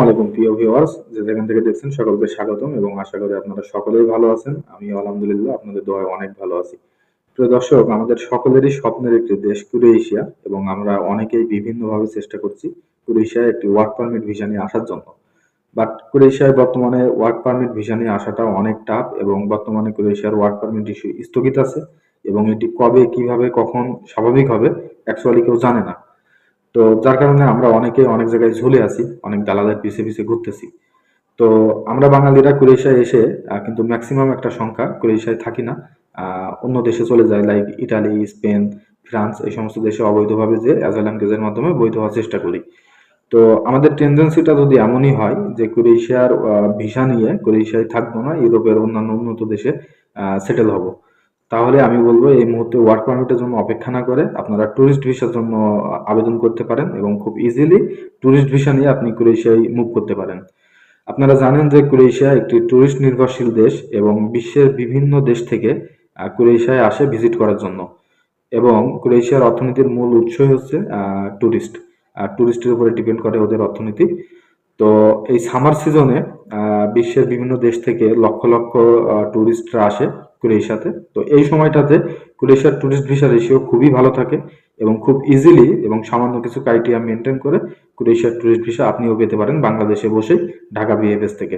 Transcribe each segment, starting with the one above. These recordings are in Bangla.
আলাইকুম প্রিয় ভিউয়ার্স যেখান থেকে দেখছেন সকলকে স্বাগতম এবং আশা করি আপনারা সকলেই ভালো আছেন। আমি আলহামদুলিল্লাহ আপনাদের দোয়ায় অনেক ভালো আছি। প্রিয় দর্শক, আমাদের সকলেরই স্বপ্নের একটি দেশ ক্রোয়েশিয়া এবং আমরা অনেকেই বিভিন্নভাবে চেষ্টা করছি ক্রোয়েশিয়ায় একটি ওয়ার্ক পারমিট ভিসা নিয়ে আসার জন্য। বাট ক্রোয়েশিয়ায় বর্তমানে ওয়ার্ক পারমিট ভিসা নিয়ে আসাটা অনেক টাফ এবং বর্তমানে ক্রোয়েশিয়ার ওয়ার্ক পারমিট ইস্যু স্থগিত আছে এবং এটি কবে, কীভাবে, কখন স্বাভাবিক হবে অ্যাকচুয়ালি কেউ জানে না। তো যার কারণে আমরা অনেকে অনেক জায়গায় ঝুলে আছি, অনেক দালালের পিছে পিছে ঘুরতেছি। তো আমরা বাঙালিরা ক্রোয়েশিয়ায় এসে কিন্তু ম্যাক্সিমাম একটা সংখ্যা ক্রোয়েশিয়ায় থাকি না। অন্য দেশে চলে যায় লাইক ইটালি স্পেন ফ্রান্স এই সমস্ত দেশে অবৈধভাবে যে অ্যাজাইলাম কেজের মাধ্যমে বৈধ হওয়ার চেষ্টা করি। তো আমাদের টেন্ডেন্সিটা যদি এমনই হয় যে ক্রোয়েশিয়ার ভিসা নিয়ে ক্রোয়েশিয়ায় থাকব না, ইউরোপের অন্যান্য উন্নত দেশে সেটেল হব। তাহলে আমি বলব এই মুহূর্তে ওয়ার্ক পারমিটের জন্য অপেক্ষা না করে আপনারা ট্যুরিস্ট ভিসার জন্য আবেদন করতে পারেন এবং খুব ইজিলি ট্যুরিস্ট ভিসা নিয়ে আপনি ক্রোয়েশিয়ায় মুভ করতে পারেন। আপনারা জানেন যে ক্রোয়েশিয়া একটি ট্যুরিস্ট নির্ভরশীল দেশ এবং বিশ্বের বিভিন্ন দেশ থেকে ক্রোয়েশিয়ায় আসে ভিজিট করার জন্য। এবং ক্রোয়েশিয়ার অর্থনীতির মূল উৎসই হচ্ছে ট্যুরিস্ট আর ট্যুরিস্টের উপরে ডিপেন্ড করে ওদের অর্থনীতি। তো এই সামার সিজনে বিশ্বের বিভিন্ন দেশ থেকে লক্ষ লক্ষ ট্যুরিস্টরা আসে ক্রোয়েশিয়াতে তো এই সময়টাতে ক্রোয়েশিয়ার ট্যুরিস্ট ভিসা রেশিও খুবই ভালো থাকে এবং খুব ইজিলি এবং সামান্য কিছু ক্রাইটেরিয়া মেনটেন করে ক্রোয়েশিয়ার ট্যুরিস্ট ভিসা আপনিও পেতে পারেন বাংলাদেশে বসে ঢাকা বিএফএস থেকে।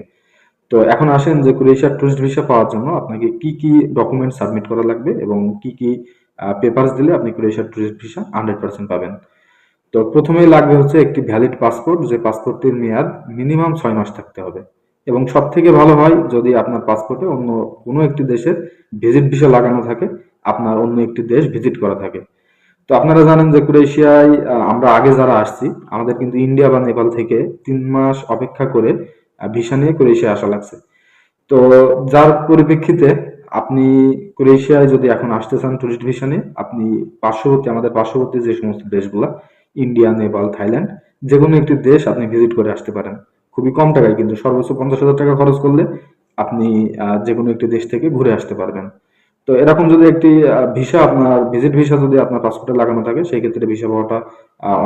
তো এখন আসেন যে ক্রোয়েশিয়ার ট্যুরিস্ট ভিসা পাওয়ার জন্য আপনাকে কি কি ডকুমেন্ট সাবমিট করা লাগবে এবং কি কি পেপারস দিলে আপনি ক্রোয়েশিয়ার ট্যুরিস্ট ভিসা হান্ড্রেড পার্সেন্ট পাবেন। তো প্রথমেই লাগবে হচ্ছে একটি ভ্যালিড পাসপোর্ট যে পাসপোর্টটির মেয়াদ মিনিমাম ছয় মাস থাকতে হবে। এবং সব থেকে ভালো হয়, যদি আপনার পাসপোর্টে অন্য কোনো একটি দেশের ভিজিট ভিসা লাগানো থাকে, আপনার অন্য একটি দেশ ভিজিট করা থাকে। তো আপনারা জানেন যে ক্রোয়েশিয়ায় আমরা আগে যারা আসছি, আমাদের কিন্তু ইন্ডিয়া বা নেপাল থেকে তিন মাস অপেক্ষা করে ভিসা নিয়ে ক্রোয়েশিয়া আসা লাগছে। তো যার পরিপ্রেক্ষিতে আপনি ক্রোয়েশিয়ায় যদি এখন আসতে চান টুরিস্ট ভিসা নিয়ে, আপনি পার্শ্ববর্তী, আমাদের পার্শ্ববর্তী যে সমস্ত দেশগুলা ইন্ডিয়া, নেপাল, থাইল্যান্ড, যে কোনো একটি দেশ আপনি ভিজিট করে আসতে পারেন। খুবই কম টাকায় কিন্তু সর্বোচ্চ পঞ্চাশ হাজার টাকা খরচ করলে আপনি যে কোনো একটি দেশ থেকে ঘুরে আসতে পারবেন। তো এরকম যদি একটি ভিসা আপনার ভিজিট ভিসা যদি আপনার পাসপোর্টে লাগানো থাকে, সেই ক্ষেত্রে ভিসা পাওয়াটা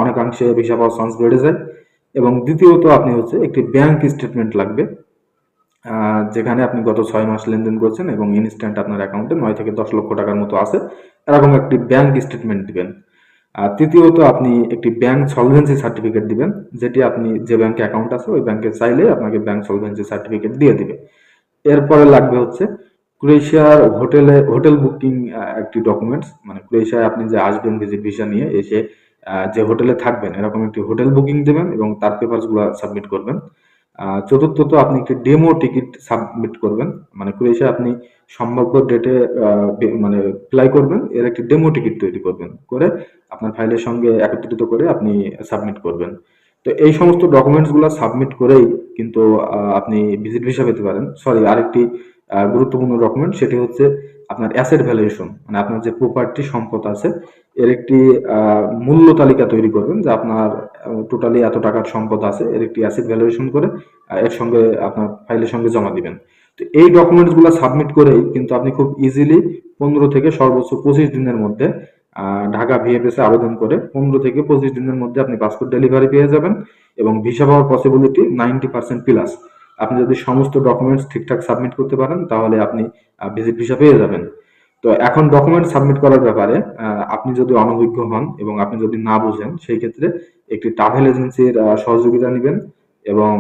অনেকাংশে ভিসা পাওয়ার চান্স বেড়ে যায়। এবং দ্বিতীয়ত আপনি হচ্ছে একটি ব্যাংক স্টেটমেন্ট লাগবে যেখানে আপনি গত ছয় মাস লেনদেন করছেন এবং ইনস্ট্যান্ট আপনার অ্যাকাউন্টে নয় থেকে দশ লক্ষ টাকার মতো আছে। এরকম একটি ব্যাংক স্টেটমেন্ট দিবেন। আর তৃতীয়ত আপনি একটি ব্যাংক সলভেন্সি সার্টিফিকেট দিবেন, যেটি আপনি যে ব্যাংকে অ্যাকাউন্ট আছে, ওই ব্যাংকে চাইলে আপনাকে ব্যাংক সলভেন্সি সার্টিফিকেট দিয়ে দিবে। এরপরে লাগবে হচ্ছে ক্রোয়েশিয়ার হোটেলে হোটেল বুকিং একটি ডকুমেন্টস মানে ক্রোয়েশিয়ায় আপনি যে আসবেন ভিজিট ভিসা নিয়ে, এসে যে হোটেলে থাকবেন, এরকম একটি হোটেল বুকিং দেবেন এবং তার পেপারসগুলো সাবমিট করবেন। চতুর্থত আপনি একটি ডেমো টিকিট সাবমিট করবেন। মানে ক্রোয়েশিয়া আপনি সম্ভাব্য ডেটে মানে অ্যাপ্লাই করবেন, এর একটি ডেমো টিকিট তৈরি করবেন। করে আপনার ফাইলের সঙ্গে একত্রিত করে আপনি সাবমিট করবেন। তো এই সমস্ত ডকুমেন্টসগুলো সাবমিট করেই কিন্তু আপনি ভিজিট ভিসা পেতে পারেন। সরি আরেকটি গুরুত্বপূর্ণ ডকুমেন্ট সেটি হচ্ছে আপনার অ্যাসেট ভ্যালুয়েশন মানে আপনার যে প্রপার্টি সম্পদ আছে, এর একটি মূল্য তালিকা তৈরি করবেন যে আপনার টোটালি এত টাকার সম্পদ আছে, এর একটি অ্যাসেট ভ্যালুয়েশন করে এর সঙ্গে আপনার ফাইলের সঙ্গে জমা দিবেন। তো এই ডকুমেন্টসগুলো সাবমিট করেই কিন্তু আপনি খুব ইজিলি পনেরো থেকে সর্বোচ্চ পঁচিশ দিনের মধ্যে ঢাকা ভিএফএস আবেদন করে পনেরো থেকে পঁচিশ দিনের মধ্যে আপনি পাসপোর্ট ডেলিভারি পেয়ে যাবেন এবং ভিসা পাওয়ার পসিবিলিটি নাইনটি পার্সেন্ট প্লাস আপনি যদি সমস্ত ডকুমেন্টস ঠিকঠাক সাবমিট করতে পারেন, তাহলে আপনি ভিজিট ভিসা পেয়ে যাবেন। তো এখন ডকুমেন্ট সাবমিট করার ব্যাপারে আপনি যদি অনভিজ্ঞ হন এবং আপনি যদি না বুঝেন, সেই ক্ষেত্রে একটি ট্রাভেল এজেন্সির সহযোগিতা নেবেন এবং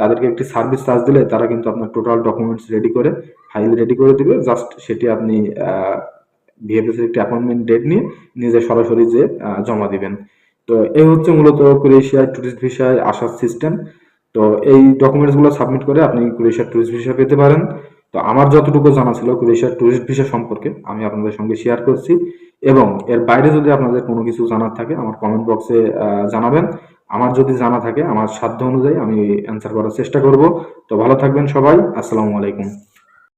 তাদেরকে একটি সার্ভিস চার্জ দিলে তারা কিন্তু আপনার টোটাল ডকুমেন্টস রেডি করে ফাইল রেডি করে দিবে। জাস্ট সেটি আপনি ভিএফএস একটি অ্যাপয়েন্টমেন্ট ডেট নিয়ে নিজে সরাসরি যে জমা দিবেন। তো এই হচ্ছে মূলত ক্রোয়েশিয়ার টুরিস্ট ভিসায় আসার সিস্টেম তো এই ডকুমেন্টসগুলো সাবমিট করে আপনি ক্রোয়েশিয়ার ট্যুরিস্ট ভিসা পেতে পারেন। তো আমার যতটুকু জানা ছিল ক্রোয়েশিয়ার ট্যুরিস্ট ভিসা সম্পর্কে, আমি আপনাদের সঙ্গে শেয়ার করছি। এবং এর বাইরে যদি আপনাদের কোনো কিছু জানার থাকে, আমার কমেন্ট বক্সে জানাবেন। আমার যদি জানা থাকে, আমার সাধ্য অনুযায়ী আমি অ্যান্সার করার চেষ্টা করব। তো ভালো থাকবেন সবাই। আসসালামু আলাইকুম।